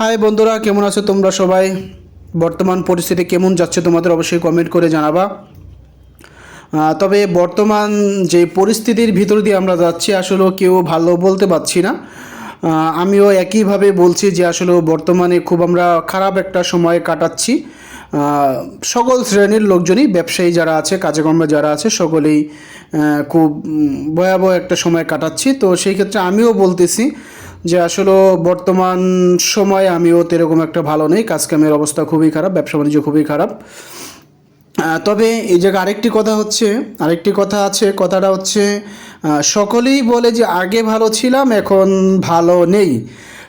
High বন্ধুরা, কেমন আছো তোমরা সবাই? বর্তমান পরিস্থিতি কেমন যাচ্ছে তোমাদের অবশ্যই কমেন্ট করে জানাবা। তবে বর্তমান যে পরিস্থিতির ভিতর দিয়ে আমরা যাচ্ছি, আসলে কেউ ভালো বলতে পারছি না। আমিও একইভাবে বলছি যে, আসলে বর্তমানে খুব আমরা খারাপ একটা সময় কাটাচ্ছি। সকল শ্রেণির লোকজনই ব্যবসায়ী যারা আছে কাজে কর্মে যারা আছে, সকলেই খুব ভয়াবহ একটা সময় কাটাচ্ছি। তো সেই ক্ষেত্রে আমিও বলতেছি যে আসলে বর্তমান সময়ে আমিও তেরকম একটা ভালো নেই। কাজকামের অবস্থা খুবই খারাপ, ব্যবসা বাণিজ্য খুবই খারাপ। তবে এই জায়গায় আরেকটি কথা হচ্ছে, আরেকটি কথা আছে, কথাটা হচ্ছে সকলেই বলে যে আগে ভালো ছিলাম, এখন ভালো নেই।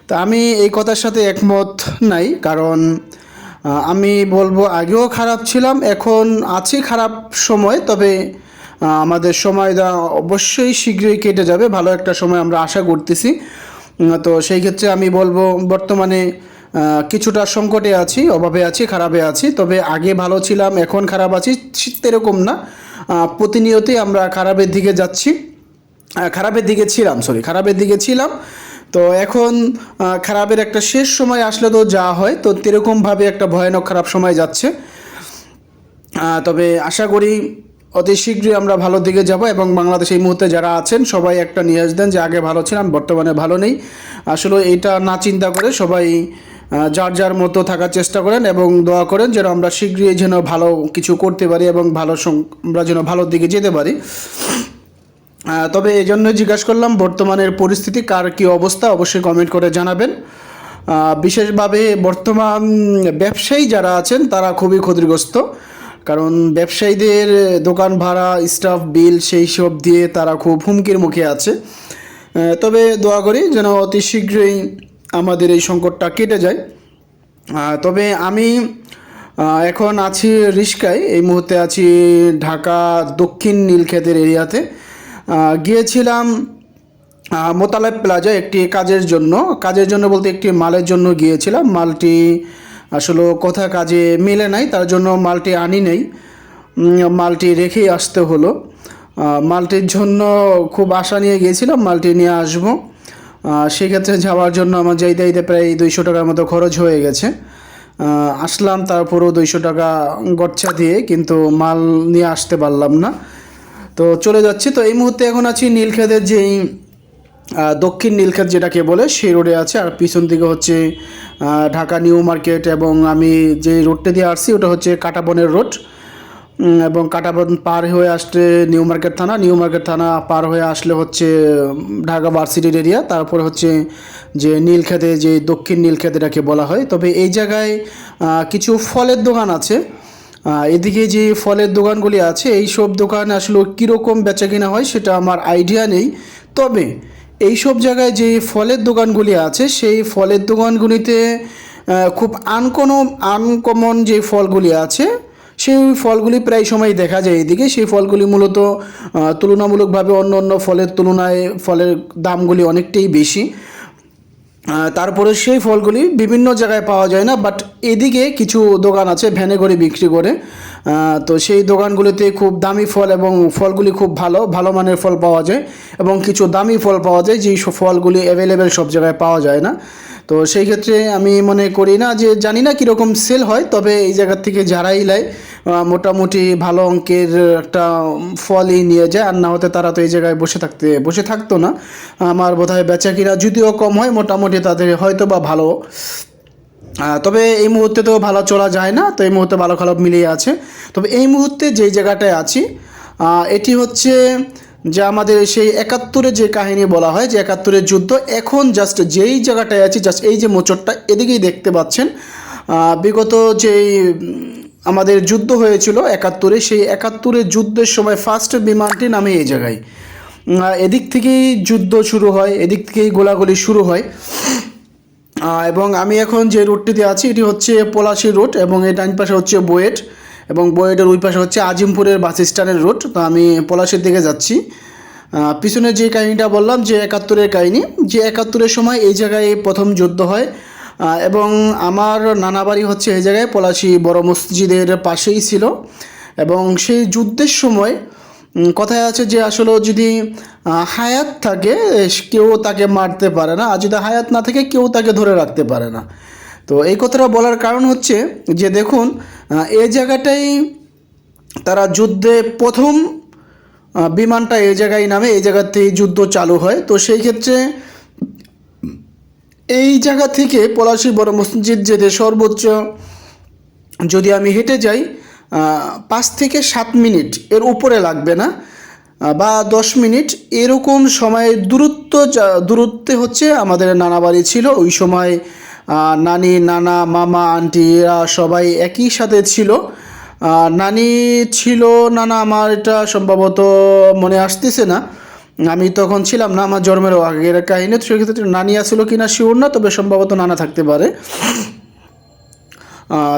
তা আমি এই কথার সাথে একমত নাই, কারণ আমি বলব আগেও খারাপ ছিলাম, এখন আছি খারাপ সময়, তবে আমাদের সময়টা অবশ্যই শীঘ্রই কেটে যাবে। ভালো একটা সময় আমরা আশা করতেছি। তো সেই ক্ষেত্রে আমি বলব, বর্তমানে কিছুটা সংকটে আছি, অভাবে আছি, খারাপে আছি, তবে আগে ভালো ছিলাম, এখন খারাপ আছি এরকম না। প্রতিনিয়তই আমরা খারাপের দিকে যাচ্ছি। খারাপের দিকে ছিলাম সরি খারাপের দিকে ছিলাম। তো এখন খারাপের একটা শেষ সময় আসলে তো যা হয়, তো তেরকমভাবে একটা ভয়ানক খারাপ সময় যাচ্ছে। তবে আশা করি অতি শীঘ্রই আমরা ভালো দিকে যাব এবং বাংলাদেশ এই মুহূর্তে যারা আছেন, সবাই একটা নিয়ে আসবেন যে আগে ভালো ছিলাম, বর্তমানে ভালো নেই। আসলে এটা না চিন্তা করে সবাই যার যার মতো থাকার চেষ্টা করেন এবং দোয়া করেন যেন আমরা শীঘ্রই যেন ভালো কিছু করতে পারি এবং ভালো আমরা যেন ভালোর দিকে যেতে পারি। তবে এই জন্য জিজ্ঞাসা করলাম, বর্তমানের পরিস্থিতি, কার কী অবস্থা, অবশ্যই কমেন্ট করে জানাবেন। বিশেষভাবে বর্তমান ব্যবসায়ী যারা আছেন, তারা খুবই ক্ষতিগ্রস্ত। কারণ ব্যবসায়ীদের দোকান ভাড়া স্টাফ বিল সেই সব দিয়ে তারা খুব হুমকির মুখে আছে। তবে দোয়া করি যেন অতি শীঘ্রই আমাদের এই সংকটটা কেটে যায়। তবে আমি এখন আছি রিস্কায় এই মুহূর্তে আছি ঢাকা দক্ষিণ নীলক্ষেতের এরিয়াতে। গিয়েছিলাম মোতালেব প্লাজা একটি কাজের জন্য। কাজের জন্য বলতে একটি মালের জন্য গিয়েছিলাম। মালটি আসলে কথা কাজে মেলে নাই, তার জন্য মালটি আনি নেই। মালটি রেখেই আসতে হলো। মালটির জন্য খুব আশা নিয়ে গিয়েছিলাম, মালটি নিয়ে আসব। সেক্ষেত্রে যাওয়ার জন্য আমার যাইতে যাইতে প্রায় দুইশো টাকার মতো খরচ হয়ে গেছে। আসলাম, তারপরও দুইশো টাকা গচ্ছা দিয়ে, কিন্তু মাল নিয়ে আসতে পারলাম না। তো চলে যাচ্ছি। তো এই মুহূর্তে এখন আছি নীলক্ষেতের যেই দক্ষিণ নীলক্ষেত যেটাকে বলে, সেই রোডে আছে। আর পিছন দিকে হচ্ছে ঢাকা নিউ মার্কেট এবং আমি যে রোডটা দিয়ে আসছি, ওটা হচ্ছে কাটাবনের রোড এবং কাটাবন পার হয়ে আসলে নিউ মার্কেট থানা। নিউ মার্কেট থানা পার হয়ে আসলে হচ্ছে ঢাকা ভার্সিটির এরিয়া তারপরে হচ্ছে যে নীলক্ষেতে, যে দক্ষিণ নীলক্ষেত এটাকে বলা হয়। তবে এই জায়গায় কিছু ফলের দোকান আছে। এদিকে যে ফলের দোকানগুলি আছে, এই সব দোকান আসলে কীরকম বেচা কিনা হয়, সেটা আমার আইডিয়া নেই। তবে এই সব জায়গায় যে ফলের দোকানগুলি আছে, সেই ফলের দোকানগুলিতে খুব আনকোনো, আনকমন যে ফলগুলি আছে, সেই ফলগুলি প্রায় সময় দেখা যায় এদিকে। সেই ফলগুলি মূলত তুলনামূলকভাবে অন্য অন্য ফলের তুলনায় ফলের দামগুলি অনেকটাই বেশি। তারপরে সেই ফলগুলি বিভিন্ন জায়গায় পাওয়া যায় না বাট এদিকে কিছু দোকান আছে ভ্যানে করে বিক্রি করে। তো সেই দোকানগুলিতে খুব দামি ফল এবং ফলগুলি খুব ভালো ভালো মানের ফল পাওয়া যায় এবং কিছু দামি ফল পাওয়া যায় যেই ফলগুলি অ্যাভেলেবেল সব জায়গায় পাওয়া যায় না। তো সেই ক্ষেত্রে আমি মনে করি না যে জানি না কীরকম সেল হয়, তবে এই জায়গার থেকে যারাই নেয় মোটামুটি ভালো অঙ্কের একটা ফলই নিয়ে যায়। আর না হতে তারা তো এই জায়গায় বসে থাকতে, বসে থাকতো না। আমার বোধহয় বেচা কিনা যদিও কম হয়, মোটামুটি তাদের হয়তো বা ভালো। তবে এই মুহূর্তে তো ভালো চলা যায় না, তো এই মুহূর্তে ভালো খারাপ মিলিয়ে আছে। তবে এই মুহূর্তে যেই জায়গাটায় আছি এটি হচ্ছে যে আমাদের সেই একাত্তরে যে কাহিনী বলা হয়, যে একাত্তরের যুদ্ধ, এখন জাস্ট যেই জায়গাটায় আছি জাস্ট এই যে মোচরটা এদিকেই দেখতে পাচ্ছেন। বিগত যেই আমাদের যুদ্ধ হয়েছিল একাত্তরে, সেই একাত্তরের যুদ্ধের সময় ফার্স্ট বিমানটি নামে এই জায়গায়। এদিক থেকেই যুদ্ধ শুরু হয়, এদিক থেকেই গোলাগুলি শুরু হয়। এবং আমি এখন যে রোডটিতে আছি, এটি হচ্ছে পলাশি রোড এবং এর ডান পাশে হচ্ছে বোয়েট এবং বুয়েটের ওই পাশে হচ্ছে আজিমপুরের বাস স্ট্যান্ডের রোড। তো আমি পলাশির দিকে যাচ্ছি। পিছনে যে কাহিনীটা বললাম, যে একাত্তরের কাহিনী, যে একাত্তরের সময় এই জায়গায় প্রথম যুদ্ধ হয়। এবং আমার নানা বাড়ি হচ্ছে এই জায়গায়, পলাশি বড় মসজিদের পাশেই ছিল। এবং সেই যুদ্ধের সময় কথায় আছে যে আসলে যদি হায়াত থাকে, কেউ তাকে মারতে পারে না। আর যদি হায়াত না থাকে, কেউ তাকে ধরে রাখতে পারে না। তো এই কথাটা বলার কারণ হচ্ছে যে দেখুন এই জায়গাটাই তারা যুদ্ধে প্রথম বিমানটা এই জায়গায় নামে, এই জায়গাতেই যুদ্ধ চালু হয়। তো সেই ক্ষেত্রে এই জায়গা থেকে পলাশী বড় মসজিদ যেতে সর্বোচ্চ যদি আমি হেঁটে যাই পাঁচ থেকে সাত মিনিট এর উপরে লাগবে না বা দশ মিনিট এরকম সময়ের দূরত্ব দূরত্বে হচ্ছে আমাদের নানা বাড়ি ছিল, ওই সময় নানি, নানা, মামা, আন্টি এরা সবাই একই সাথে ছিল। নানি ছিল, নানা আমার এটা সম্ভবত মনে আসতেছে না। আমি তখন ছিলাম না, আমার জন্মেরও আগের কাহিনী, তো সেক্ষেত্রে নানি আসলো কিনা শিওর না, তবে সম্ভবত নানা থাকতে পারে।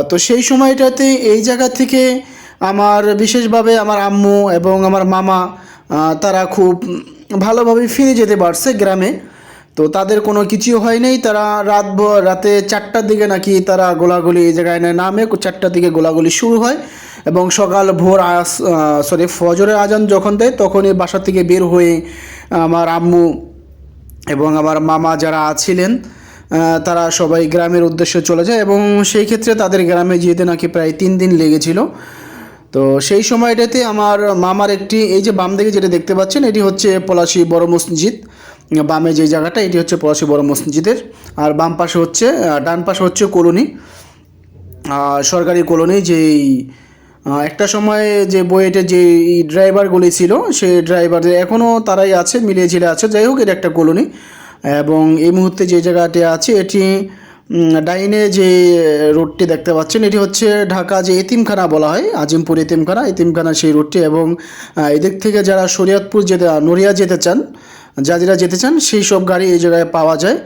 তো সেই সময়টাতে এই জায়গা থেকে আমার বিশেষভাবে আমার আম্মু এবং আমার মামা তারা খুব ভালোভাবে ফিরে যেতে পারছে গ্রামে। তো তাদের কোনো কিছু হয় নাই, তারা রাত রাতে চারটার দিকে নাকি তারা গোলাগুলি এই জায়গায় না- নামে, চারটার দিকে গোলাগুলি শুরু হয়। এবং সকাল ভোর সরি ফজরের আজান যখন দেয়, তখনই বাসা থেকে বের হয়ে আমার আম্মু এবং আমার মামা যারা আছিলেন তারা সবাই গ্রামের উদ্দেশ্যে চলে যায় এবং সেই ক্ষেত্রে তাদের গ্রামে যেতে নাকি প্রায় তিন দিন লেগেছিল। তো সেই সময়টাতে আমার মামার একটি, এই যে বাম দিকে যেটা দেখতে পাচ্ছেন, এটি হচ্ছে পলাশী বড় মসজিদ। বামে যে জায়গাটা, এটি হচ্ছে পলাশী বড় মসজিদের। আর বাম পাশে হচ্ছে ডান পাশে হচ্ছে কলোনি। সরকারি কলোনি যেই একটা সময় যে বইয়েটে যে ড্রাইভারগুলি ছিল, সেই ড্রাইভারদের এখনও তারাই আছে, মিলিয়ে ঝিলে আছে। যাই হোক, এটা একটা কলোনি। এবং এই মুহূর্তে যে জায়গাটি আছে, এটি ডাইনে যে রোডটি দেখতে পাচ্ছেন, এটি হচ্ছে ঢাকা যে এতিমখানা বলা হয়, আজিমপুর এতিমখানা। এতিমখানা সেই রোডটি এবং এদিক থেকে যারা শরীয়তপুর যেতে, নড়িয়া যেতে চান যারা যেতে চান, সেই সব গাড়ি এই জায়গায় পাওয়া যায়।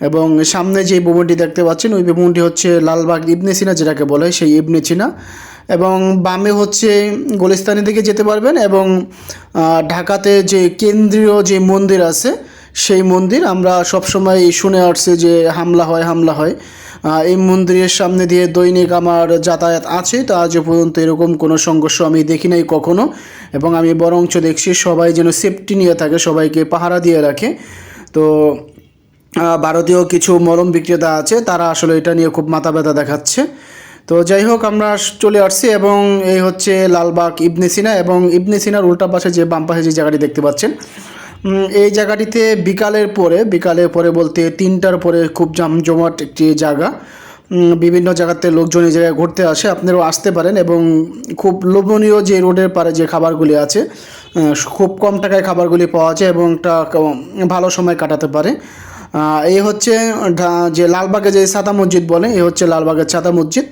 এবং সামনে যে ভবনটি দেখতে পাচ্ছেন, ওই ভবনটি হচ্ছে লালবাগ ইবনে সিনা যেটাকে বলে, সেই ইবনে সিনা। এবং বামে হচ্ছে গোলিস্তানি দিকে যেতে পারবেন এবং ঢাকাতে যে কেন্দ্রীয় যে মন্দির আছে, সেই মন্দির আমরা সবসময় শুনে আসছি যে হামলা হয় হামলা হয়। এই মন্দিরের সামনে দিয়ে দৈনিক আমার যাতায়াত আছে, তো আজ পর্যন্ত এরকম কোনো সংঘর্ষ আমি দেখি নাই কখনো। এবং আমি বরঞ্চ দেখছি সবাই যেন সেফটি নিয়ে থাকে, সবাইকে পাহারা দিয়ে রাখে। তো ভারতীয় কিছু মলম বিক্রেতা আছে, তারা আসলে এটা নিয়ে খুব মাথা ব্যথা দেখাচ্ছে। তো যাই হোক, আমরা চলে আসছি এবং এই হচ্ছে লালবাগ ইবনে সিনা এবং ইবনে সিনার উল্টা পাশে যে বাম পাশে যে জায়গাটি দেখতে পাচ্ছেন এই জায়গাটিতে বিকালের পরে বিকালের পরে বলতে তিনটার পরে খুব জমজমাট একটি জায়গা বিভিন্ন জায়গাতে লোকজন এই জায়গায় ঘুরতে আসে, আপনারাও আসতে পারেন এবং খুব লোভনীয় যে রোডের পারে যে খাবারগুলি আছে খুব কম টাকায় খাবারগুলি পাওয়া যায় এবং একটা ভালো সময় কাটাতে পারে। এই হচ্ছে যে লালবাগে যে সাদা মসজিদ বলে, এই হচ্ছে লালবাগের সাদা মসজিদ।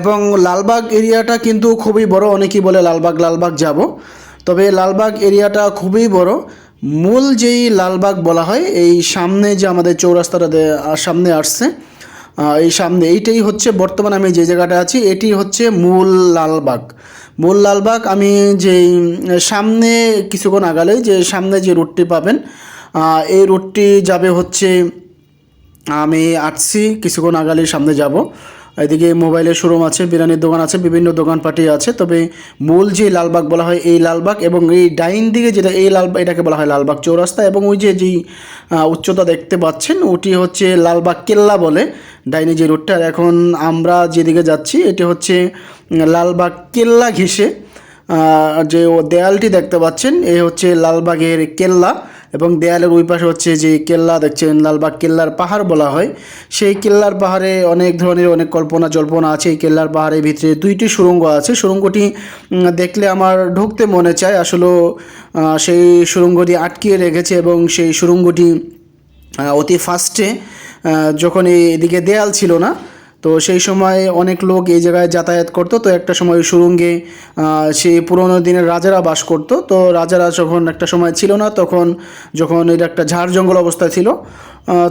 এবং লালবাগ এরিয়াটা কিন্তু খুবই বড়, অনেকেই বলে লালবাগ লালবাগ যাব। তবে লালবাগ এরিয়াটা খুবই বড়। মূল যেই লালবাগ বলা হয়, এই সামনে যে আমাদের চৌরাস্তাটা সামনে আসছে এই সামনে, এইটাই হচ্ছে বর্তমানে আমি যে জায়গাটা আছি, এটি হচ্ছে মূল লালবাগ। মূল লালবাগ আমি যেই, সামনে কিছুক্ষণ আগালে যে সামনে যে রুটটি পাবেন এই রুটটি যাবে হচ্ছে আমি আসছি, কিছুক্ষণ আগালে সামনে যাব। এদিকে মোবাইলের শোরুম আছে, বিরিয়ানির দোকান আছে, বিভিন্ন দোকানপাটি আছে। তবে মূল যে লালবাগ বলা হয় এই লালবাগ এবং এই ডাইন দিকে যেটা এই লাল এটাকে বলা হয় লালবাগ চৌরাস্তা এবং ওই যে যেই উচ্চতা দেখতে পাচ্ছেন, ওটি হচ্ছে লালবাগ কেল্লা বলে ডাইনে যে রোডটা এখন আমরা যেদিকে যাচ্ছি, এটি হচ্ছে লালবাগ কেল্লা ঘেঁষে যে দেয়ালটি দেখতে পাচ্ছেন, এ হচ্ছে লালবাগের কেল্লা। এবং দেয়ালের ওই পাশে হচ্ছে যে কেল্লা, দেখছেন লালবাগ কেল্লার পাহাড় বলা হয়। সেই কেল্লার পাহাড়ে অনেক ধরনের অনেক কল্পনা জল্পনা আছে। এই কেল্লার পাহাড়ের ভিতরে দুইটি সুড়ঙ্গ আছে। সুড়ঙ্গটি দেখলে আমার ঢুকতে মনে চায়। আসলে সেই সুড়ঙ্গটি আটকিয়ে রেখেছে এবং সেই সুড়ঙ্গটি অতি ফাস্টে যখন এদিকে দেয়াল ছিল না তো সেই সময় অনেক লোক এই জায়গায় যাতায়াত করতো। তো একটা সময় সুরঙ্গে সেই পুরোনো দিনের রাজারা বাস করতো। তো রাজারা যখন একটা সময় ছিল না, তখন যখন এটা একটা ঝাড় জঙ্গল অবস্থা ছিল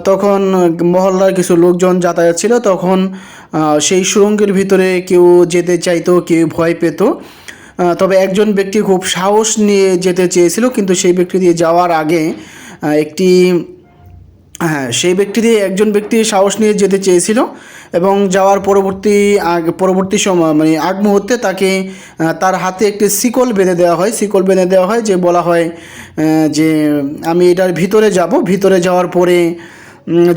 তখন মহল্লার কিছু লোকজন যাতায়াত ছিল। তখন সেই সুরঙ্গের ভিতরে কেউ যেতে চাইতো, কেউ ভয় পেত। তবে একজন ব্যক্তি খুব সাহস নিয়ে যেতে চেয়েছিল, কিন্তু সেই ব্যক্তি দিয়ে যাওয়ার আগে একটি হ্যাঁ সেই ব্যক্তি দিয়ে একজন ব্যক্তি সাহস নিয়ে যেতে চেয়েছিল। এবং যাওয়ার পরবর্তী আগ, পরবর্তী সময় মানে আগ মুহূর্তে তাকে তার হাতে একটি শিকল বেঁধে দেওয়া হয়। শিকল বেঁধে দেওয়া হয় যে বলা হয় যে আমি এটার ভিতরে যাব। ভিতরে যাওয়ার পরে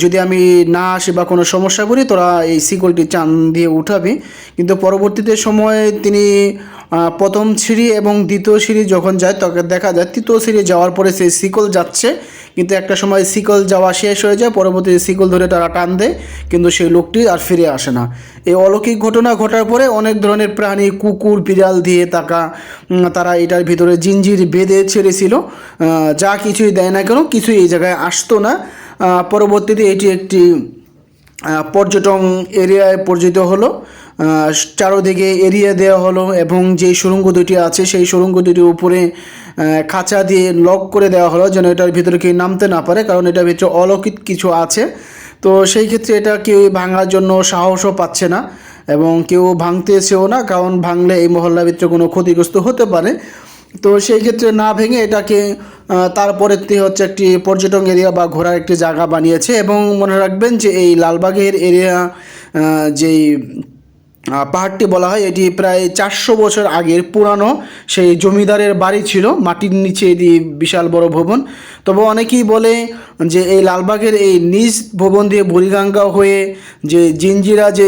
যদি আমি না আসি বা কোনো সমস্যা করি তোরা এই শিকলটি চান দিয়ে উঠাবি। কিন্তু পরবর্তীতে সময় তিনি প্রথম সিঁড়ি এবং দ্বিতীয় সিঁড়ি যখন যায়, তখন দেখা যায়, তৃতীয় সিঁড়ি যাওয়ার পরে সেই শিকল যাচ্ছে। কিন্তু একটা সময় সিকল যাওয়া শেষ হয়ে যায়, পরবর্তীতে সিকল ধরে তারা টান দেয়, কিন্তু সেই লোকটি আর ফিরে আসে না। এই অলৌকিক ঘটনা ঘটার পরে অনেক ধরনের প্রাণী, কুকুর, বিড়াল দিয়ে তাকা তারা এটার ভিতরে জিঞ্জির বেঁধে ছেড়েছিল। যা কিছুই দেয় না কেন, কিছুই এই জায়গায় আসতো না। পরবর্তীতে এটি একটি পর্যটন এরিয়ায় পরিচিত হলো। চারোদিকে এরিয়া দেওয়া হলো এবং যেই সুড়ঙ্গ দুটি আছে, সেই সুড়ঙ্গ দুটির উপরে খাঁচা দিয়ে লক করে দেওয়া হলো যেন এটার ভিতরে কেউ নামতে না পারে, কারণ এটার ভিতরে অলৌকিক কিছু আছে। তো সেই ক্ষেত্রে এটা কেউ ভাঙার জন্য সাহসও পাচ্ছে না এবং কেউ ভাঙতে এসেও না, কারণ ভাঙলে এই মহল্লার ভিতরে কোনো ক্ষতিগ্রস্ত হতে পারে। তো সেই ক্ষেত্রে না ভেঙে এটাকে তারপরেতে হচ্ছে একটি পর্যটন এরিয়া বা ঘোরার একটি জায়গা বানিয়েছে এবং মনে রাখবেন যে এই লালবাগের এরিয়া যেই পাহাড়টি বলা হয়, এটি প্রায় চারশো বছর আগের পুরানো। সেই জমিদারের বাড়ি ছিল, মাটির নিচে এটি বিশাল বড় ভবন। তবে অনেকেই বলে যে এই লালবাগের এই নিজ ভবন দিয়ে বুড়িগঙ্গা হয়ে যে জিঞ্জিরা যে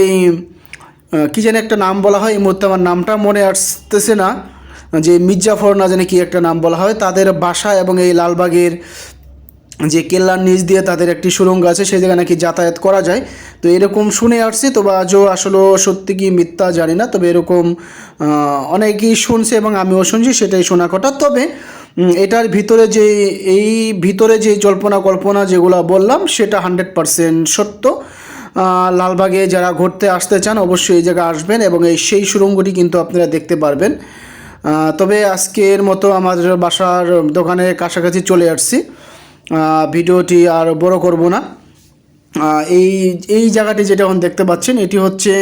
কি যেন একটা নাম বলা হয়, এই মুহূর্তে আমার নামটা মনে আসতেছে না। যে মির্জাফর না জানি কি একটা নাম বলা হয়, তাদের বাসা এবং এই লালবাগের যে কেল্লার নিচ দিয়ে তাদের একটি সুড়ঙ্গ আছে, সেই জায়গায় নাকি যাতায়াত করা যায়। তো এরকম শুনে আসছি তবে আজও আসলে সত্যি কি মিথ্যা জানি না, তবে এরকম অনেকেই শুনছে এবং আমিও শুনছি, সেটাই শোনা কথা। তবে এটার ভিতরে যে, এই ভিতরে যে জল্পনা কল্পনা যেগুলো বললাম, সেটা হান্ড্রেড পারসেন্ট সত্য। লালবাগে যারা ঘুরতে আসতে চান, অবশ্যই এই জায়গায় আসবেন এবং এই সেই সুড়ঙ্গটি কিন্তু আপনারা দেখতে পারবেন। তবে আজকের মতো আমাদের বাসার দোকানের কাছাকাছি চলে আসছি। ভিডিওটি আর বড় করব না। এই এই জায়গাটি যেটা এখন দেখতে পাচ্ছেন, এটি হচ্ছে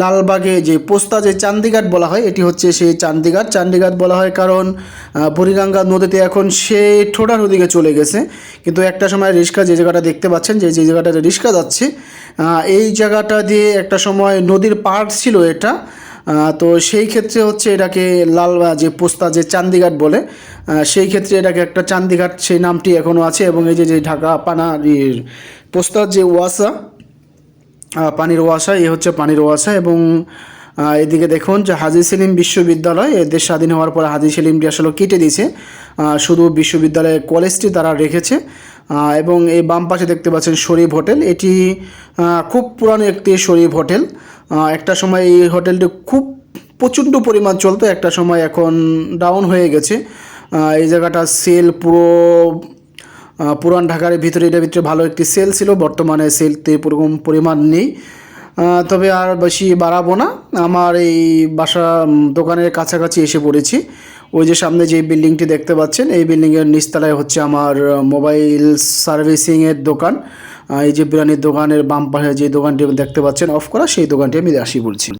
লালবাগে যে পোস্তা যে চান্দিঘাট বলা হয়, এটি হচ্ছে সেই চান্দিঘাট। চান্দিঘাট বলা হয় কারণ বুড়িগঙ্গা নদীতে এখন সে ঠোঁটা নদীকে চলে গেছে। কিন্তু একটা সময় রিক্সা যে জায়গাটা দেখতে পাচ্ছেন, যে যে জায়গাটাতে রিক্সা যাচ্ছে এই জায়গাটা দিয়ে একটা সময় নদীর পাড় ছিল এটা। তো সেই ক্ষেত্রে হচ্ছে এটাকে লাল যে পোস্তা, যে চান্দিঘাট বলে সেই ক্ষেত্রে এটাকে একটা চান্দিঘাট, সেই নামটি এখনও আছে এবং এই যে যে ঢাকা পানা পোস্তার যে ওয়াসা পানির ওয়াসা, এ হচ্ছে পানির ওয়াসা এবং এদিকে দেখুন যে হাজি সেলিম বিশ্ববিদ্যালয় দেশ স্বাধীন হওয়ার পর হাজি সেলিমটি আসলে কেটে দিয়েছে। শুধু বিশ্ববিদ্যালয়ের কলেজটি তারা রেখেছে। এবং এই বাম পাশে দেখতে পাচ্ছেন শরীফ হোটেল। এটি খুব পুরানো একটি শরীফ হোটেল। একটা সময় এই হোটেলটি খুব প্রচণ্ড পরিমাণ চলতো, একটা সময় এখন ডাউন হয়ে গেছে। এই জায়গাটা সেল পুরো পুরান ঢাকার ভিতরে, এটার ভিতরে ভালো একটি সেল ছিল, বর্তমানে সেলতে পুরোকম পরিমাণ নেই। তবে আর বেশি বাড়াবো না। আমার এই বাসা দোকানের কাছাকাছি এসে পড়েছি। ওই যে সামনে যে বিল্ডিংটি দেখতে পাচ্ছেন, এই বিল্ডিংয়ের নিচতলায় হচ্ছে আমার মোবাইল সার্ভিসিংয়ের দোকান। এই যে বিরিয়ানির দোকানের বাম পাশে যে দোকানটি দেখতে পাচ্ছেন, অফ করা, সেই দোকানটি আমি আসি বলছি।